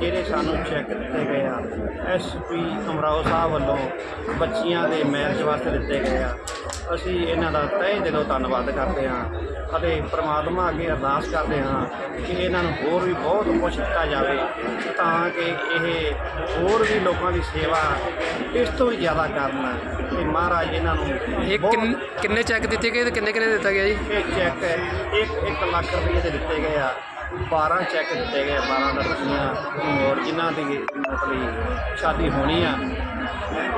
ਜਿਹੜੇ ਸਾਨੂੰ ਚੈੱਕ ਦਿੱਤੇ ਗਏ ਆ ਐਸਪੀ ਅਮਰਾਓ ਸਾਹਿਬ ਵੱਲੋਂ ਬੱਚੀਆਂ ਦੇ ਮੈਰਿਜ ਵਾਸਤੇ ਦਿੱਤੇ ਗਏ ਆ। ਅਸੀਂ ਇਹਨਾਂ ਦਾ ਤਹਿ ਦਿਲੋਂ ਧੰਨਵਾਦ ਕਰਦੇ ਹਾਂ ਅਤੇ ਪ੍ਰਮਾਤਮਾ ਅੱਗੇ ਅਰਦਾਸ ਕਰਦੇ ਹਾਂ ਕਿ ਇਹਨਾਂ ਨੂੰ ਹੋਰ ਵੀ ਬਹੁਤ ਕੁਝ ਦਿੱਤਾ ਜਾਵੇ ਤਾਂ ਕਿ ਇਹ ਹੋਰ ਵੀ ਲੋਕਾਂ ਦੀ ਸੇਵਾ ਇਸ ਤੋਂ ਵੀ ਜ਼ਿਆਦਾ ਕਰਨ ਤੇ ਮਹਾਰਾਜ ਇਹਨਾਂ ਨੂੰ ਇਹ ਕਿੰਨੇ ਚੈੱਕ ਦਿੱਤੇ ਗਏ ਤੇ ਕਿੰਨੇ ਕਿੰਨੇ ਦਿੱਤਾ ਗਿਆ ਜੀ? ਇਹ ਚੈੱਕ 1 1 ਲੱਖ ਰੁਪਏ ਦੇ ਦਿੱਤੇ ਗਏ ਆ। 12 ਚੈੱਕ ਦਿੱਤੇ ਗਏ ਆ, 12 ਲੜਕੀਆਂ ਹੋਰ ਜਿਨ੍ਹਾਂ ਦੀ ਮਤਲਬ ਸ਼ਾਦੀ ਹੋਣੀ ਆ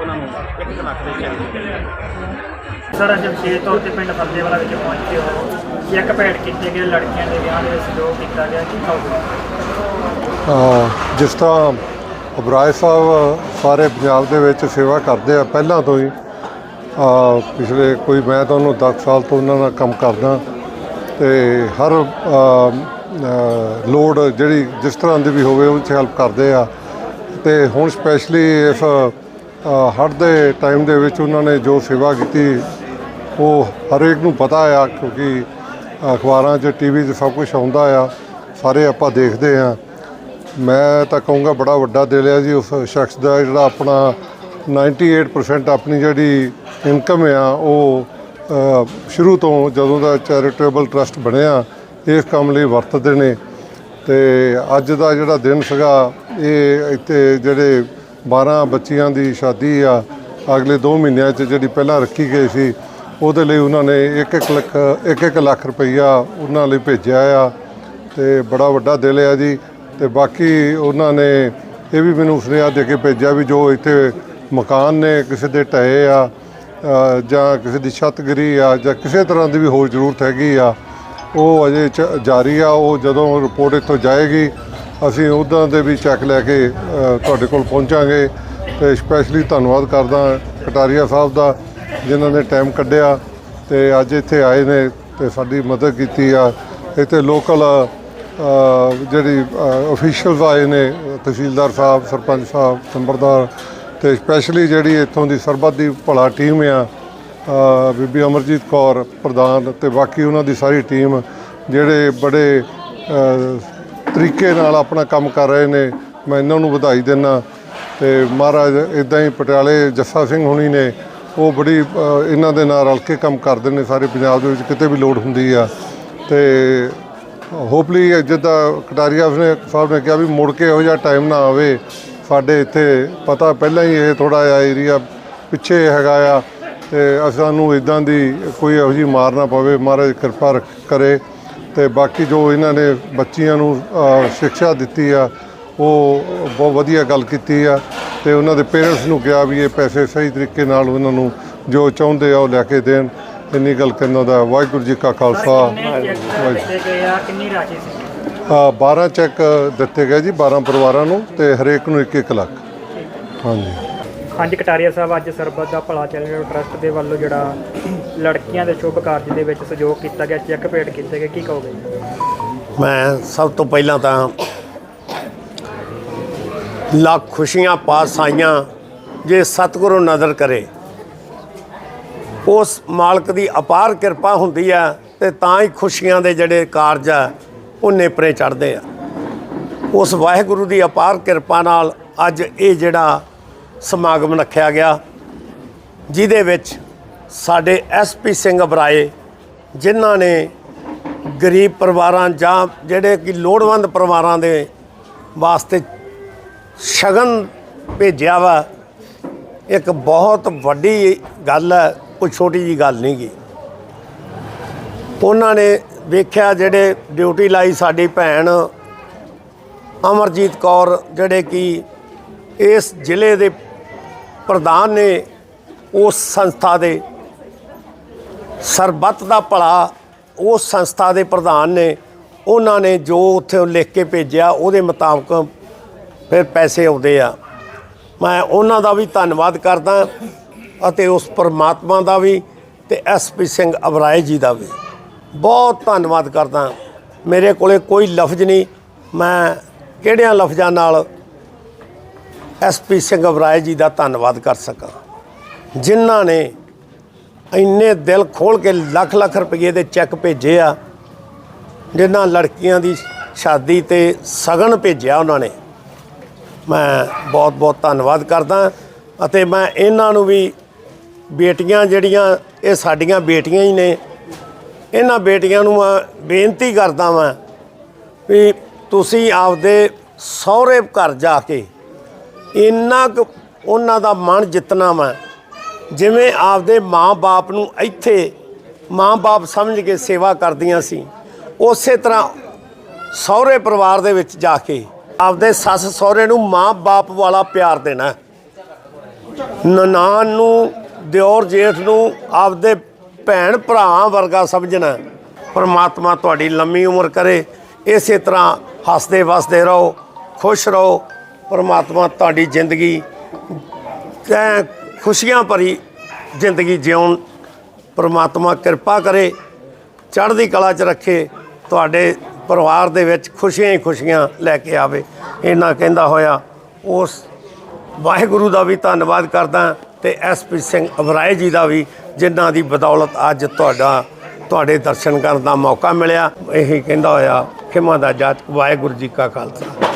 ਉਹਨਾਂ ਨੂੰ 1 ਲੱਖ ਦੇ ਚੈੱਕ ਦਿੱਤੇ ਗਏ। ਆ। ਸਰ ਅੱਜ ਵਿਸ਼ੇਸ਼ ਤੌਰ ਤੇ ਪਿੰਡ ਫਰਦੇਵਾਲਾ ਵਿੱਚ ਪਹੁੰਚੇ ਹੋ। ਚੈੱਕ ਭੇਟ ਕੀਤੇ ਗਏ ਲੜਕੀਆਂ ਦੇ ਵਿਆਹ ਦੇ ਸਹਿਯੋਗ ਕੀਤਾ ਗਿਆ ਕੀ ਕਹੋਗੇ? ਜਿਸ ਤਰ੍ਹਾਂ ਅਬਰਾਏ ਸਾਹਿਬ ਸਾਰੇ ਪੰਜਾਬ ਦੇ ਵਿੱਚ ਸੇਵਾ ਕਰਦੇ ਆ ਪਹਿਲਾਂ ਤੋਂ ਹੀ। ਅ, ਪਿਛਲੇ ਕੋਈ ਮੈਂ ਤਾਂ ਉਹਨੂੰ 10 ਸਾਲ ਤੋਂ ਉਹਨਾਂ ਨਾਲ ਕੰਮ ਕਰਦਾ। ਤੇ ਹਰ ਅ, ਲੋੜ ਜਿਹੜੀ ਜਿਸ ਤਰ੍ਹਾਂ ਦੀ ਵੀ ਹੋਵੇ ਉਹ 'ਚ ਹੈਲਪ ਕਰਦੇ ਆ। ਤੇ ਹੁਣ ਸਪੈਸ਼ਲੀ ਇਸ ਹੜ ਦੇ ਟਾਈਮ ਦੇ ਵਿੱਚ ਉਹਨਾਂ ਨੇ ਜੋ ਸੇਵਾ ਕੀਤੀ ਉਹ ਹਰੇਕ ਨੂੰ ਪਤਾ ਆ ਕਿਉਂਕਿ ਅਖਬਾਰਾਂ 'ਚ ਟੀਵੀ 'ਚ ਸਭ ਕੁਝ ਆਉਂਦਾ ਆ। ਸਾਰੇ ਆਪਾਂ ਦੇਖਦੇ ਆ। ਮੈਂ ਤਾਂ ਕਹੂੰਗਾ ਬੜਾ ਵੱਡਾ ਦਿਲ ਆ ਜੀ ਉਸ ਸ਼ਖਸ ਦਾ ਜਿਹੜਾ ਆਪਣਾ 98% ਆਪਣੀ ਜਿਹੜੀ ਇਨਕਮ ਆ ਉਹ ਸ਼ੁਰੂ ਤੋਂ ਜਦੋਂ ਦਾ ਚੈਰੀਟੇਬਲ ਟਰਸਟ ਬਣਿਆ ਇਸ ਕੰਮ ਲਈ ਵਰਤਦੇ ਨੇ ਤੇ ਅੱਜ ਦਾ ਜਿਹੜਾ ਦਿਨ ਸੀਗਾ, ਇਹ ਇੱਥੇ ਜਿਹੜੇ 12 ਬੱਚੀਆਂ ਦੀ ਸ਼ਾਦੀ ਆ, ਅਗਲੇ 2 ਮਹੀਨਿਆਂ 'ਚ ਜਿਹੜੀ ਪਹਿਲਾਂ ਰੱਖੀ ਗਈ ਸੀ, ਉਹਦੇ ਲਈ ਉਹਨਾਂ ਨੇ 1-1 ਲੱਖ 1-1 ਲੱਖ ਰੁਪਈਆ ਉਹਨਾਂ ਲਈ ਭੇਜਿਆ ਆ। ਤੇ ਬੜਾ ਵੱਡਾ ਦਿਲ ਆ ਜੀ। ਤੇ ਬਾਕੀ ਉਹਨਾਂ ਨੇ ਇਹ ਵੀ ਮੈਨੂੰ ਸੁਨੇਹਾ ਦੇ ਕੇ ਭੇਜਿਆ ਵੀ ਜੋ ਇੱਥੇ ਮਕਾਨ ਨੇ, ਕਿਸੇ ਦੇ ਢਏ ਆ ਜਾਂ ਕਿਸੇ ਦੀ ਛੱਤ ਗਿਰੀ ਆ, ਜਾਂ ਕਿਸੇ ਤਰ੍ਹਾਂ ਦੀ ਵੀ ਹੋਰ ਜ਼ਰੂਰਤ ਹੈਗੀ ਆ ਉਹ ਅਜੇ ਚ- ਜਾਰੀ ਆ, ਉਹ ਜਦੋਂ ਰਿਪੋਰਟ ਇੱਥੋਂ ਜਾਏਗੀ, ਅਸੀਂ ਉਹਨਾਂ ਦੇ ਵੀ ਚੈੱਕ ਲੈ ਕੇ ਤੁਹਾਡੇ ਕੋਲ ਪਹੁੰਚਾਂਗੇ। ਤੇ ਸਪੈਸ਼ਲੀ ਧੰਨਵਾਦ ਕਰਦਾ ਕਟਾਰੀਆ ਸਾਹਿਬ ਦਾ, ਜਿਨ੍ਹਾਂ ਨੇ ਟਾਈਮ ਕੱਢਿਆ ਤੇ ਅੱਜ ਇੱਥੇ ਆਏ ਨੇ ਤੇ ਸਾਡੀ ਮਦਦ ਕੀਤੀ ਆ। ਇੱਥੇ ਲੋਕਲ ਜਿਹੜੀ ਅਫੀਸ਼ੀਅਲਸ ਆਏ ਨੇ, ਤਹਿਸੀਲਦਾਰ ਸਾਹਿਬ, ਸਰਪੰਚ ਸਾਹਿਬ, ਨੰਬਰਦਾਰ ਤੇ ਸਪੈਸ਼ਲੀ ਜਿਹੜੀ ਇੱਥੋਂ ਦੀ ਸਰਬੱਤ ਦੀ ਭਲਾ ਟੀਮ ਆ ਬੀਬੀ ਅਮਰਜੀਤ ਕੌਰ ਪ੍ਰਧਾਨ ਤੇ ਬਾਕੀ ਉਹਨਾਂ ਦੀ ਸਾਰੀ ਟੀਮ ਜਿਹੜੇ ਬੜੇ ਤਰੀਕੇ ਨਾਲ ਆਪਣਾ ਕੰਮ ਕਰ ਰਹੇ ਨੇ, ਮੈਂ ਇਹਨਾਂ ਨੂੰ ਵਧਾਈ ਦਿੰਦਾ ਤੇ ਮਹਾਰਾਜ ਇਦਾਂ ਹੀ ਪਟਿਆਲੇ ਜੱਸਾ ਸਿੰਘ ਹੁਣੀ ਨੇ, ਉਹ ਬੜੀ ਇਹਨਾਂ ਦੇ ਨਾਲ ਰਲ ਕੇ ਕੰਮ ਕਰਦੇ ਨੇ ਸਾਰੇ ਪੰਜਾਬ ਦੇ ਵਿੱਚ, ਕਿਤੇ ਵੀ ਲੋੜ ਹੁੰਦੀ ਆ। ਤੇ ਹੋਪਲੀ ਜਿੱਦਾਂ ਕਟਾਰੀਆ ਨੇ ਸਾਹਿਬ ਨੇ ਕਿਹਾ ਵੀ ਮੁੜ ਕੇ ਇਹੋ ਜਿਹਾ ਟਾਈਮ ਨਾ ਆਵੇ। ਸਾਡੇ ਇੱਥੇ ਪਤਾ ਪਹਿਲਾਂ ਹੀ ਇਹ ਥੋੜਾ ਜਿਹਾ ਏਰੀਆ ਪਿੱਛੇ ਹੈਗਾ ਆ। ਤੇ ਸਾਨੂੰ ਇਦਾਂ ਦੀ ਕੋਈ ਇਹੋ ਜਿਹੀ ਮਾਰ ਨਾ ਪਵੇ ਮਹਾਰਾਜ ਕਿਰਪਾ ਰੱਖ- ਕਰੇ। ਤੇ ਬਾਕੀ ਜੋ ਇਹਨਾਂ ਨੇ ਬੱਚੀਆਂ ਨੂੰ ਅ, ਸਿੱਖਿਆ ਦਿੱਤੀ ਆ ਉਹ ਬਹੁਤ ਵਧੀਆ ਗੱਲ ਕੀਤੀ ਆ। ਤੇ ਉਹਨਾਂ ਦੇ ਪੇਰੈਂਟਸ ਨੂੰ ਕਿਹਾ ਵੀ ਇਹ ਪੈਸੇ ਸਹੀ ਤਰੀਕੇ ਨਾਲ ਉਹਨਾਂ ਨੂੰ ਜੋ ਚਾਹੁੰਦੇ ਆ ਉਹ ਲੈ ਕੇ ਦੇਣ। ਇੰਨੀ ਗੱਲ ਕਹਿੰਦਾ ਦਾ ਵਾਹਿਗੁਰੂ ਜੀ ਕਾ ਖਾਲਸਾ। ਕਿੰਨੇ ਚੈੱਕ ਕਿੰਨੀ ਰਾਸ਼ੀ ਸੀ 12 ਚੈੱਕ ਦਿੱਤੇ ਗਏ ਜੀ 12 ਪਰਿਵਾਰਾਂ ਨੂੰ ਤੇ ਹਰੇਕ ਨੂੰ 1-1 ਲੱਖ। ਹਾਂਜੀ। ਹਾਂਜੀ, ਕਟਾਰੀਆ ਸਾਹਿਬ, ਅੱਜ ਸਰਬੱਤ ਦਾ ਭਲਾ ਚੈਰੀਟੇਬਲ ਟਰਸਟ ਦੇ ਵੱਲੋਂ ਜਿਹੜਾ ਲੜਕੀਆਂ ਦੇ ਸ਼ੁਭ ਕਾਰਜ ਦੇ ਵਿੱਚ ਸਹਿਯੋਗ ਕੀਤਾ ਗਿਆ, ਚੈੱਕ ਭੇਟ ਕੀਤੇ ਗਏ, ਕੀ ਕਹੋਗੇ? ਮੈਂ ਸਭ ਤੋਂ ਪਹਿਲਾਂ ਤਾਂ ਲੱਖ ਖੁਸ਼ੀਆਂ ਪਾਸ ਆਈਆਂ ਜੇ ਸਤਿਗੁਰੂ ਨਜ਼ਰ ਕਰੇ, ਉਸ ਮਾਲਕ ਦੀ ਅਪਾਰ ਕਿਰਪਾ ਹੁੰਦੀ ਆ ਤੇ ਤਾਂ ਹੀ ਖੁਸ਼ੀਆਂ ਦੇ ਜਿਹੜੇ ਕਾਰਜ ਆ, ਉਹ ਨੇਪਰੇ ਚੜ੍ਹਦੇ ਆ। ਉਸ ਵਾਹਿਗੁਰੂ ਦੀ ਅਪਾਰ ਕਿਰਪਾ ਨਾਲ ਅੱਜ ਇਹ ਜਿਹੜਾ ਸਮਾਗਮ ਰੱਖਿਆ ਗਿਆ, ਜਿਹਦੇ ਵਿੱਚ ਸਾਡੇ ਐਸਪੀ ਸਿੰਘ ਅਬਰਾਏ, ਜਿਨ੍ਹਾਂ ਨੇ ਗਰੀਬ ਪਰਿਵਾਰਾਂ ਜਾਂ ਜਿਹੜੇ ਕਿ ਲੋੜਵੰਦ ਪਰਿਵਾਰਾਂ ਦੇ ਵਾਸਤੇ ਸ਼ਗਨ ਭੇਜਿਆ ਵਾ, ਇੱਕ ਬਹੁਤ ਵੱਡੀ ਗੱਲ ਹੈ, ਕੋਈ ਛੋਟੀ ਜੀ ਗੱਲ ਨਹੀਂ ਗੀ। ਉਹਨਾਂ ਨੇ ਵੇਖਿਆ ਜਿਹੜੇ ਡਿਊਟੀ ਲਾਈ ਸਾਡੀ ਭੈਣ ਅਮਰਜੀਤ ਕੌਰ, ਜਿਹੜੇ ਕਿ ਇਸ ਜ਼ਿਲ੍ਹੇ ਦੇ ਪ੍ਰਧਾਨ ਨੇ ਉਸ ਸੰਸਥਾ ਦੇ ਸਰਬੱਤ ਦਾ ਭਲਾ, ਉਸ ਸੰਸਥਾ ਦੇ ਪ੍ਰਧਾਨ ਨੇ, ਉਹਨਾਂ ਨੇ ਜੋ ਉੱਥੇ ਲਿਖ ਕੇ ਭੇਜਿਆ, ਉਹਦੇ ਮੁਤਾਬਕ ਫਿਰ ਪੈਸੇ ਆਉਂਦੇ ਆ। ਮੈਂ ਉਹਨਾਂ ਦਾ ਵੀ ਧੰਨਵਾਦ ਕਰਦਾ ਅਤੇ ਉਸ ਪਰਮਾਤਮਾ ਦਾ ਵੀ ਤੇ ਐਸਪੀ ਸਿੰਘ ਅਬਰਾਏ ਜੀ ਦਾ ਵੀ। ਬਹੁਤ ਧੰਨਵਾਦ ਕਰਦਾ। ਮੇਰੇ ਕੋਲੇ ਕੋਈ ਲਫ਼ਜ਼ ਨਹੀਂ। ਮੈਂ ਕਿਹੜਿਆਂ ਲਫ਼ਜ਼ਾਂ ਨਾਲ ਐਸਪੀ ਸਿੰਘ ਅਬਰਾਏ ਜੀ ਦਾ ਧੰਨਵਾਦ ਕਰ ਸਕਾਂ। ਜਿਨ੍ਹਾਂ ਨੇ ਇੰਨੇ ਦਿਲ ਖੋਲ ਕੇ ਲੱਖ ਲੱਖ ਰੁਪਏ ਦੇ ਚੈੱਕ ਭੇਜੇ ਆ, ਜਿਨ੍ਹਾਂ ਲੜਕੀਆਂ ਦੀ ਸ਼ਾਦੀ ਤੇ ਸਗਨ ਭੇਜਿਆ ਉਹਨਾਂ ਨੇ। ਮੈਂ ਬਹੁਤ ਬਹੁਤ ਧੰਨਵਾਦ ਕਰਦਾ ਅਤੇ ਮੈਂ ਇਹਨਾਂ ਨੂੰ ਵੀ ਬੇਟੀਆਂ ਜਿਹੜੀਆਂ, ਇਹ ਸਾਡੀਆਂ ਬੇਟੀਆਂ ਹੀ ਨੇ, ਇਹਨਾਂ ਬੇਟੀਆਂ ਨੂੰ ਮੈਂ ਬੇਨਤੀ ਕਰਦਾ ਵਾਂ ਵੀ ਤੁਸੀਂ ਆਪਦੇ ਸਹੁਰੇ ਘਰ ਜਾ ਕੇ ਇੰਨਾ ਕੁ ਉਹਨਾਂ ਦਾ ਮਨ ਜਿੱਤਣਾ ਵਾ। ਜਿਵੇਂ ਆਪਦੇ ਮਾਂ-ਬਾਪ ਨੂੰ ਇੱਥੇ ਮਾਂ-ਬਾਪ ਸਮਝ ਕੇ ਸੇਵਾ ਕਰਦੀਆਂ ਸੀ, ਉਸੇ ਤਰ੍ਹਾਂ ਸਹੁਰੇ ਪਰਿਵਾਰ ਦੇ ਵਿੱਚ ਜਾ ਕੇ ਆਪਦੇ ਸੱਸ ਸਹੁਰੇ ਨੂੰ ਮਾਂ-ਬਾਪ ਵਾਲਾ ਪਿਆਰ ਦੇਣਾ। ਨਨਾਣ ਨੂੰ, ਦਿਓਰ ਜੇਠ ਨੂੰ ਆਪਦੇ ਭੈਣ ਭਰਾਵਾਂ ਵਰਗਾ ਸਮਝਣਾ। ਪਰਮਾਤਮਾ ਤੁਹਾਡੀ ਲੰਮੀ ਉਮਰ ਕਰੇ, ਇਸੇ ਤਰ੍ਹਾਂ ਹੱਸਦੇ ਵਸਦੇ ਰਹੋ, ਖੁਸ਼ ਰਹੋ। ਪਰਮਾਤਮਾ ਤੁਹਾਡੀ ਜ਼ਿੰਦਗੀ ਐਂ ਖੁਸ਼ੀਆਂ ਭਰੀ ਜ਼ਿੰਦਗੀ ਜਿਉਣ। ਪਰਮਾਤਮਾ ਕਿਰਪਾ ਕਰੇ, ਚੜ੍ਹਦੀ ਕਲਾ 'ਚ ਰੱਖੇ, ਤੁਹਾਡੇ ਪਰਿਵਾਰ ਦੇ ਵਿੱਚ ਖੁਸ਼ੀਆਂ ਹੀ ਖੁਸ਼ੀਆਂ ਲੈ ਕੇ ਆਵੇ। ਇਹਨਾਂ ਕਹਿੰਦਾ ਹੋਇਆ, ਉਸ ਵਾਹਿਗੁਰੂ ਦਾ ਵੀ ਧੰਨਵਾਦ ਕਰਦਾ ਤੇ ਐਸਪੀ ਸਿੰਘ ਅਬਰਾਏ ਜੀ ਦਾ ਵੀ, ਜਿਨ੍ਹਾਂ ਦੀ ਬਦੌਲਤ ਅੱਜ ਤੁਹਾਡਾ, ਤੁਹਾਡੇ ਦਰਸ਼ਨ ਕਰਨ ਦਾ ਮੌਕਾ ਮਿਲਿਆ। ਇਹੀ ਕਹਿੰਦਾ ਹੋਇਆ, ਖਿਮਾ ਦਾ ਜਾਤ ਵਾਹਿਗੁਰੂ ਜੀ ਕਾ ਖਾਲਸਾ।